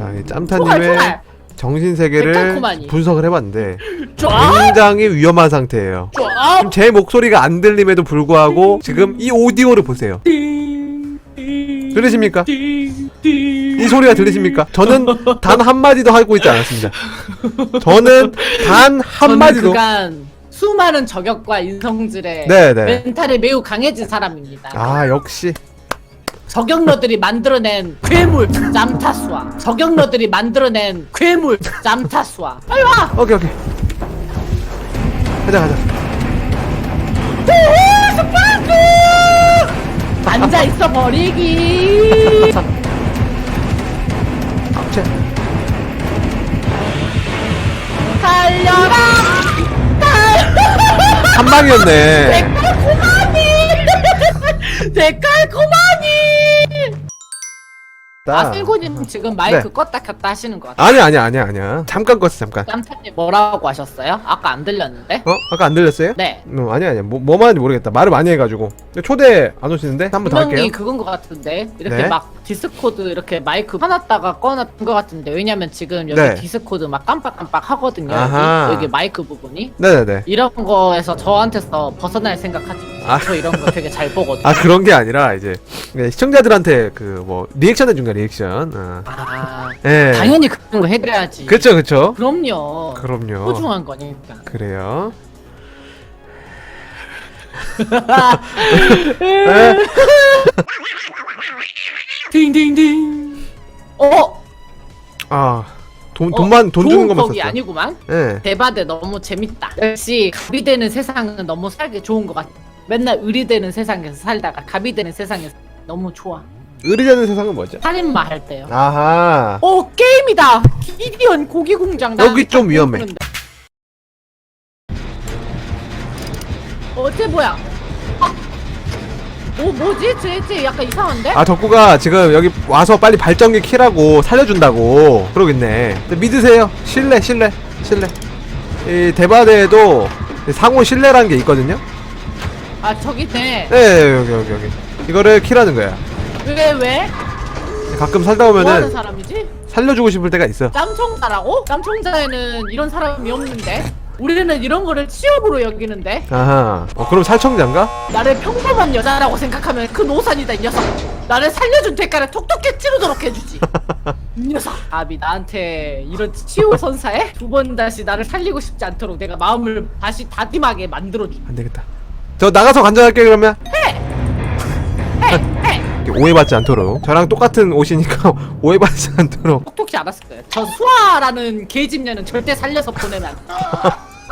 자, 이 총알 짬타님의 정신 세계를. 분석을 해봤는데 쫙 굉장히 위험한 상태예요. 쫙 지금 제 목소리가 안 들림에도 불구하고 지금 이 오디오를 보세요. 들리십니까? 이 소리가 들리십니까? 저는 단 한마디도 하고 있지 않았습니다. 저는 단 저는 한마디도 그간 수많은 저격과 인성질에 네네. 멘탈이 매우 강해진 사람입니다. 아 역시 저격러들이 만들어낸 괴물 짬타수와 저격러들이 만들어낸 괴물 짬타수와 빨리 와! 오케이 오케이 가자 가자 앉아 있어 버리기. 제 달려라. 한 방이었네 데칼코마니. 데칼코마니. 아, 셀고님 지금 마이크 네. 껐다 켰다 하시는 것 같아요. 아니 아니 아니 아니야 잠깐 껐어 잠깐 짬타님 뭐라고 하셨어요? 아까 안 들렸는데? 어 아까 안 들렸어요? 네. 어, 아니 아니 뭐, 뭐 말하는지 모르겠다 말을 많이 해가지고 초대 안 오시는데 한 번 더 할게요 분명히 그건 것 같은데 이렇게 네. 막 디스코드 이렇게 마이크 켜놨다가 꺼놨던 것 같은데 왜냐면 지금 여기 네. 디스코드 막 깜빡깜빡 하거든요 아하. 여기, 여기 마이크 부분이 네네네 이런 거에서 저한테서 벗어날 생각하지 아. 저 이런 거 되게 잘 보거든요 아 그런 게 아니라 이제 네, 시청자들한테 그 뭐 리액션 해준 거야 리액션 어. 아 예 당연히 그런 거 해드려야지 그쵸 그쵸 그럼요 그럼요 소중한 거니까 그래요 에? 딩딩딩 어? 아 돈, 어, 돈만 돈 주는 것만 거기 썼어 아니구만 예 대바대 너무 재밌다. 역시 갑이 되는 세상은 너무 살기 좋은 것 같아. 맨날 을이 되는 세상에서 살다가 갑이 되는 세상에서 너무 좋아. 의리되는 세상은 뭐죠? 살인마 할 때요. 아하 오 게임이다. 기디언 고기 공장. 나 여기 좀 위험해. 모르는데. 어, 쟤 뭐야? 아, 오 뭐지? 쟤, 쟤 약간 이상한데? 아 덕구가 지금 여기 와서 빨리 발전기 키라고 살려준다고 근데 믿으세요 신뢰 신뢰 신뢰 이 대바대에도 상호 신뢰라는 게 있거든요 아 저기 있네. 네 여기 여기 여기 이거를 키라는 거야 왜 왜? 가끔 살다 뭐 하는 보면은 사람이지? 살려주고 싶을 때가 있어 짬청자라고? 짬청자에는 이런 사람이 없는데? 우리는 이런 거를 취업으로 여기는데? 아하 어, 그럼 살청자인가? 나를 평범한 여자라고 생각하면 그 노산이다 이 녀석 나를 살려준 대가를 톡톡히 치르도록 해주지 이 녀석 아비 나한테 이런 치유 선사에 두 번 다시 나를 살리고 싶지 않도록 내가 마음을 다시 다짐하게 만들어주 안되겠다 저 나가서 관전할게 그러면 오해받지 않도록 저랑 똑같은 옷이니까 오해받지 않도록 톡톡히 알았을 거야 저 수아라는 개집녀는 절대 살려서 보내면 안 돼.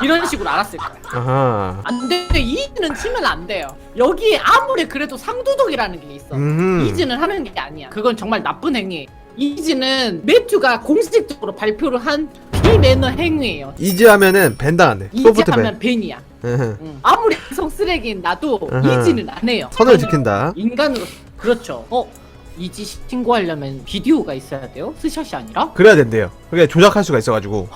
이런 식으로 알았을 거야 아하 안 돼. 이지는 치면 안 돼요. 여기 아무리 그래도 상도덕이라는 게 있어. 음흠. 이지는 하는 게 아니야. 그건 정말 나쁜 행위. 이지는 매튜가 공식적으로 발표를 한 비매너 행위예요. 이지 하면은 밴 당한대 이지 소프트 밴 하면 벤이야. 아무리 성 쓰레기인 나도 으흠. 이지는 안 해요. 선을 지킨다 인간으로 그렇죠. 어 이지 신고하려면 비디오가 있어야 돼요? 스샷이 아니라? 그래야 된대요 그게 조작할 수가 있어가지고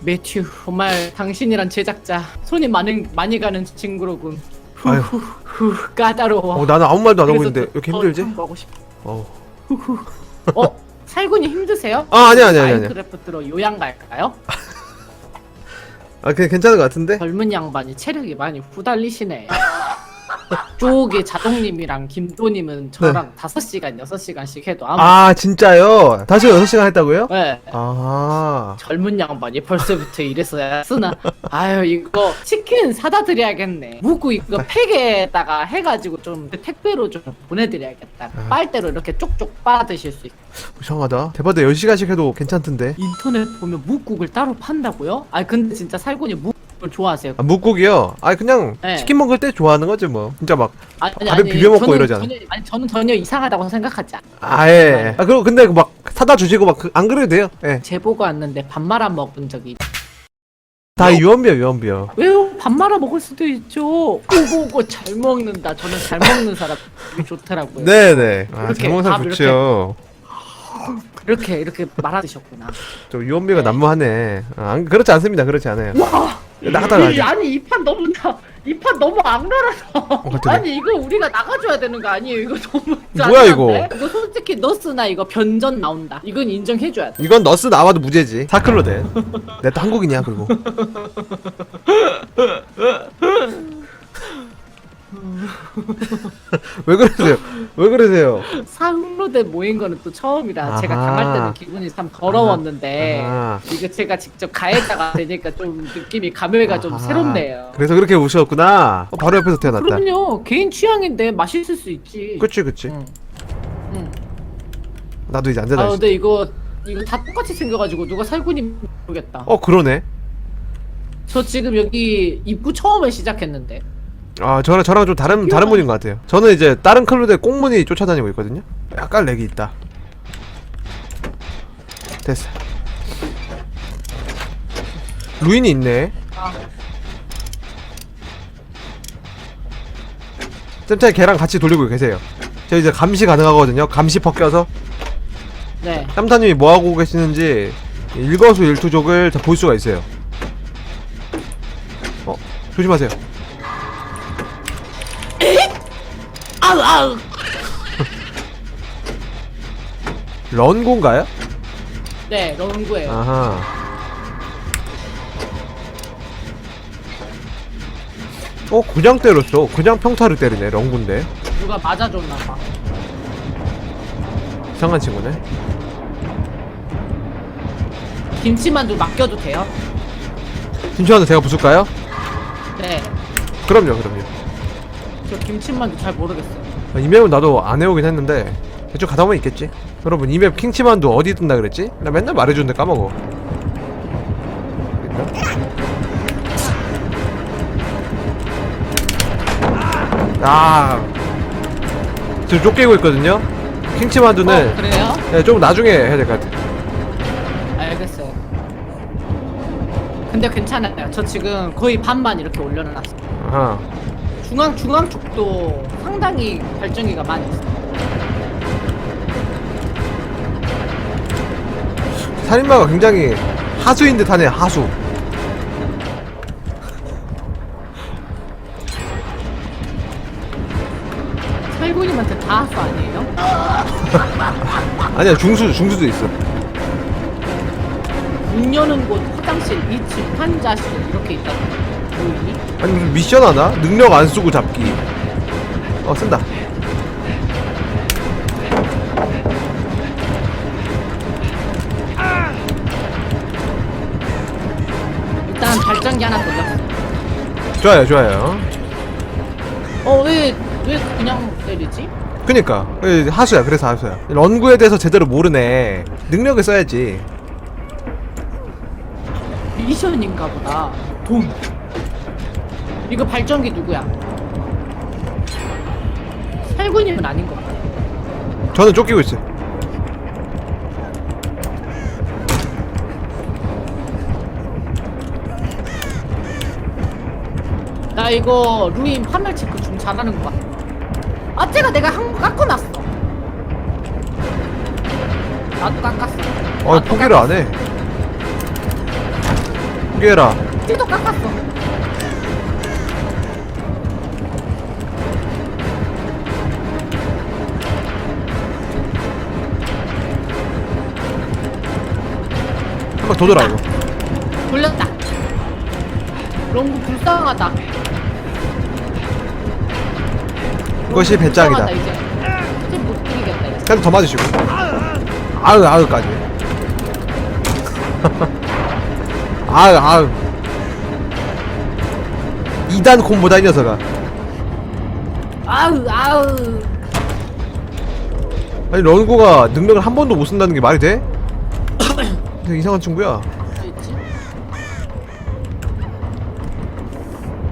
매튜 정말 당신이란 제작자 손이 많은 많이 가는 친구로군. 아유. 후후후 까다로워. 어 나는 아무 말도 안 하고 그래서 있는데 더- 이렇게 더 힘들지? 참고하고 싶어. 어. 어? 살군이 힘드세요? 아 아니야 아니야 아니야 마인크래프트로 요양 갈까요? 아 그냥 괜찮은 것 같은데? 젊은 양반이 체력이 많이 후달리시네. 쪽에 자동님이랑 김도님은 저랑 다섯 시간 여섯 시간씩 해도 아무 아 진짜요? 다시 6시간 했다고요? 네. 아 젊은 양반이 벌써부터 이랬어야 쓰나? 아유 이거 치킨 사다 드려야겠네. 무구 이거 팩에다가 해가지고 좀 택배로 좀 보내드려야겠다. 아. 빨대로 이렇게 쪽쪽 빨아 드실 수 있게. 이상하다 대바대 10시간씩 해도 괜찮던데 인터넷 보면 묵국을 따로 판다고요? 아 근데 진짜 살군이 묵국 을 좋아하세요. 아 묵국이요? 아 그냥 네. 치킨 먹을 때 좋아하는 거지 뭐 진짜 막 아니, 밥에 비벼 먹고 저는 않아? 전혀, 아니 저는 전혀 이상하다고 생각하지 않아. 아예 아 그리고 근데 막 사다 주시고 막 안 그래도 돼요 예. 제보가 왔는데 밥 말아 먹은 적이 다 유언비어 유언비어 왜요? 밥 말아 먹을 수도 있죠. 오고오고 잘 먹는다. 저는 잘 먹는 사람 이 좋더라고요. 네네 아 이렇게 밥 좋죠 이렇게 이렇게 말아 드셨구나. 좀 유언비어가 난무하네 아, 안, 그렇지 않습니다 그렇지 않아요 나갔다 이, 가야지 아니 이 판 너무 나. 이 판 너무 악랄하다. 갑자기. 아니 이거 우리가 나가줘야 되는 거 아니에요? 이거 너무 뭐야? 이거? 이거 솔직히 너스나 이거 변전 나온다. 이건 인정해줘야 돼. 이건 너스 나와도 무죄지 사클로 돼내 또 한국인이야 그리고 왜 그러세요 왜 그러세요 상로대 모인 거는 또 처음이라 제가 아하. 당할 때는 기분이 참 더러웠는데 아하. 이거 제가 직접 가해자가 되니까 좀 느낌이 감회가 좀 아하. 새롭네요. 그래서 그렇게 우셨구나 어, 바로 옆에서 태어났다 그럼요 개인 취향인데 맛있을 수 있지. 그치 그치 응. 응. 나도 이제 아수 근데 이거 이거 다 똑같이 생겨가지고 누가 살군이 모르겠다. 어 그러네 저 지금 여기 입구 처음에 시작했는데 아 저랑 저랑 좀 다른 다른 분인 것 같아요. 저는 이제 다른 클루드의 꽁무니 쫓아다니고 있거든요. 약간 렉이 있다. 됐어. 루인이 있네. 아, 쌤쌤 걔랑 같이 돌리고 계세요. 저 이제 감시 가능하거든요. 감시 벗겨서. 네. 쌈타님이 뭐 하고 계시는지 일거수일투족을 다 볼 수가 있어요. 어 조심하세요 아우 아우. 런군가요? 네, 런구예요. 아하 어 그냥 때렸어 그냥 평타를 때리네 런군데 누가 맞아줬나 봐. 이상한 친구네 김치만두 맡겨도 돼요? 김치환도 제가 부술까요? 네. 그럼요 그럼요 저 김치만두 잘 모르겠어요. 아, 이 맵은 나도 안 해오긴 했는데 대충 가다 보면 있겠지 여러분 이 맵 킹치만두 어디 뜬다 그랬지? 나 맨날 말해주는데 까먹어 아 지금 쫓기고 있거든요 킹치만두는 어, 그래요? 네, 좀 나중에 해야 될 것 같아 알겠어요. 근데 괜찮아요. 저 지금 거의 반만 이렇게 올려놨어요. 아하 중앙 중앙 쪽도 상당히 발전기가 많이 있어요. 살인마가 굉장히 하수인 듯 하네 하수 살구님한테 다 하수 아니에요? 아니야 중수 중수도 있어 문 여는 곳 화장실 2층 환자실 이렇게 있다고? 아니 무슨 미션 하나? 능력 안 쓰고 잡기 어 쓴다 일단 발전기 하나 돌렸어. 좋아요 좋아요 어왜 왜 그냥 때리지? 그니까 예, 하수야 그래서 하수야 런구에 대해서 제대로 모르네 능력을 써야지 미션인가 보다. 돈. 이거 발전기 누구야? 살구님은 아닌 것 같아. 저는 쫓기고 있어요 나 이거 루인 판멸 체크 좀 잘하는 것 같아. 아째가 내가 한번 깎아놨어. 나도 깎았어. 어 나도 포기를 안 해 포기해라 띠도 깎았어. 돌아 이거 돌렸다. 롱구 불쌍하다. 이것이 배짱이다 불쌍하다, 이제. 이제 못 이기겠다 이제. 더 맞으시고 아유 아유까지 아유 아유 2단 콤보다 이 녀석아 아우 아우. 아니 런구가 능력을 한 번도 못 쓴다는 게 말이 돼? 되게 이상한 친구야 있지?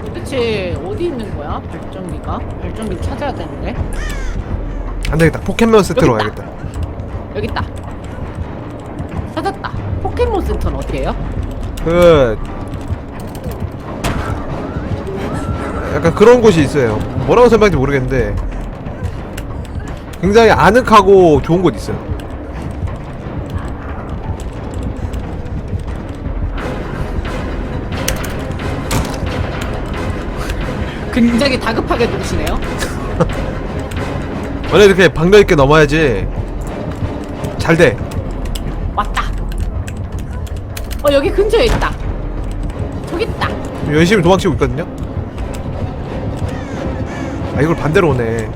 도대체 어디 있는 거야? 발전기가? 발전기 찾아야 되는데. 안 되겠다 포켓몬 세트로 여기 있다. 가야겠다 여기 있다. 찾았다. 포켓몬 센터는 어디예요? 그 약간 그런 곳이 있어요 뭐라고 설명할지 모르겠는데 굉장히 아늑하고 좋은 곳 있어요 굉장히 다급하게 누르시네요. 원래 이렇게 방력 있게 넘어야지 잘 돼. 왔다. 어 여기 근처에 있다. 저기 있다. 열심히 도망치고 있거든요. 아 이걸 반대로 오네.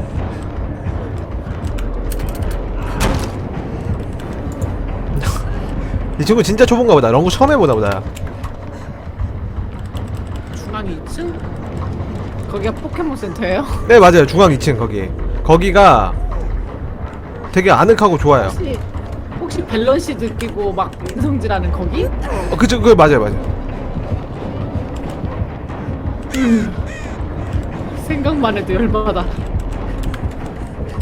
이 친구 진짜 초보인가 보다. 런구 처음 해보나 보다. 중앙 2층? 거기가 포켓몬 센터예요? 네 맞아요. 중앙 2층 거기. 거기가 되게 아늑하고 좋아요. 혹시 혹시 밸런시 느끼고 막 인성질하는 거기? 어, 그죠, 그 맞아요, 맞아요. 생각만 해도 열받아.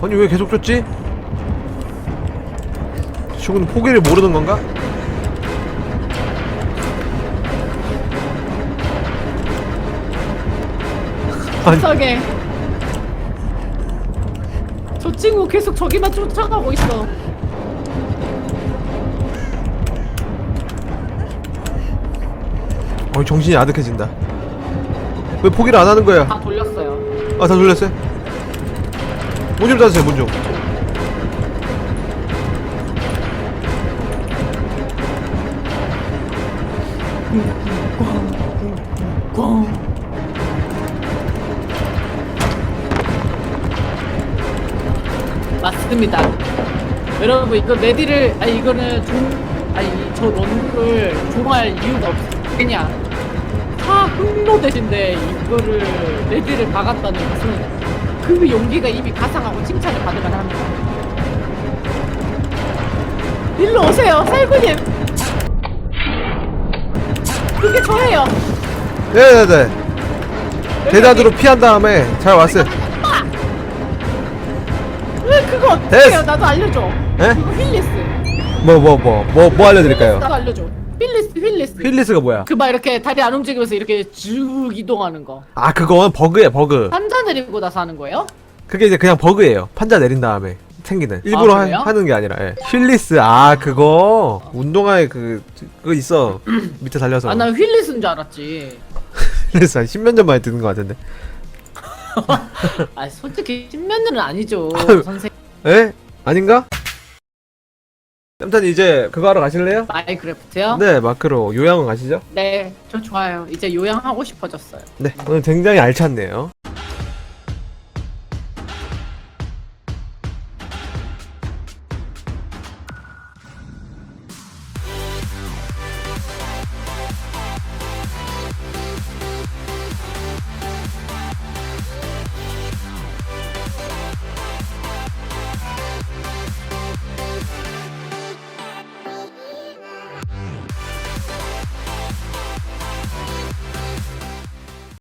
아니 왜 계속 쫓지? 친구는 포기를 모르는 건가? 아니, 이상해. 저 친구 계속 저기만 쫓아가고 있어. 어, 정신이 아득해진다. 왜 포기를 안 하는 거야? 다 돌렸어요. 아, 다 돌렸어요? 문 좀 닫으세요, 문 좀. 맞습니다. 여러분 이거 레디를 아니 이거는 종 아니 저 런구를 종할 이유가 없어. 그냥 다 흑로 대신데 이거를 레디를 박았다는 것은 그 용기가 이미 가상하고 칭찬을 받을 만 합니다. 일로 오세요, 살구님. 그게 저예요. 네네네. 대다드로 피한 다음에 잘 왔어요. 왜 그거 어떻게 됐어. 해요? 나도 알려줘. 에? 그거 휠리스. 뭐, 뭐, 뭐, 뭐, 뭐 알려드릴까요? 나도 알려줘. 휠리스, 휠리스. 휠리스가 뭐야? 그 막 이렇게 다리 안 움직이면서 이렇게 쭉 이동하는 거. 아, 그건 버그야, 버그. 한자 내리고 나서 하는 거예요? 그게 이제 그냥 버그예요. 판자 내린 다음에 생기는. 일부러 하, 그래요? 하는 게 아니라. 예. 휠리스, 아, 그거. 운동화에 그, 그거 있어. 밑에 달려서. 아, 난 휠리스인 줄 알았지. 휠리스 한 10년 전 만에 듣는 것 같은데. 아, 솔직히 십몇 년은 아니죠. 에? 아닌가? 짬탄 이제 그거 하러 가실래요? 마이크래프트요? 네, 마크로 요양원 가시죠? 네, 저 좋아요. 이제 요양하고 싶어졌어요. 네, 오늘 굉장히 알찼네요.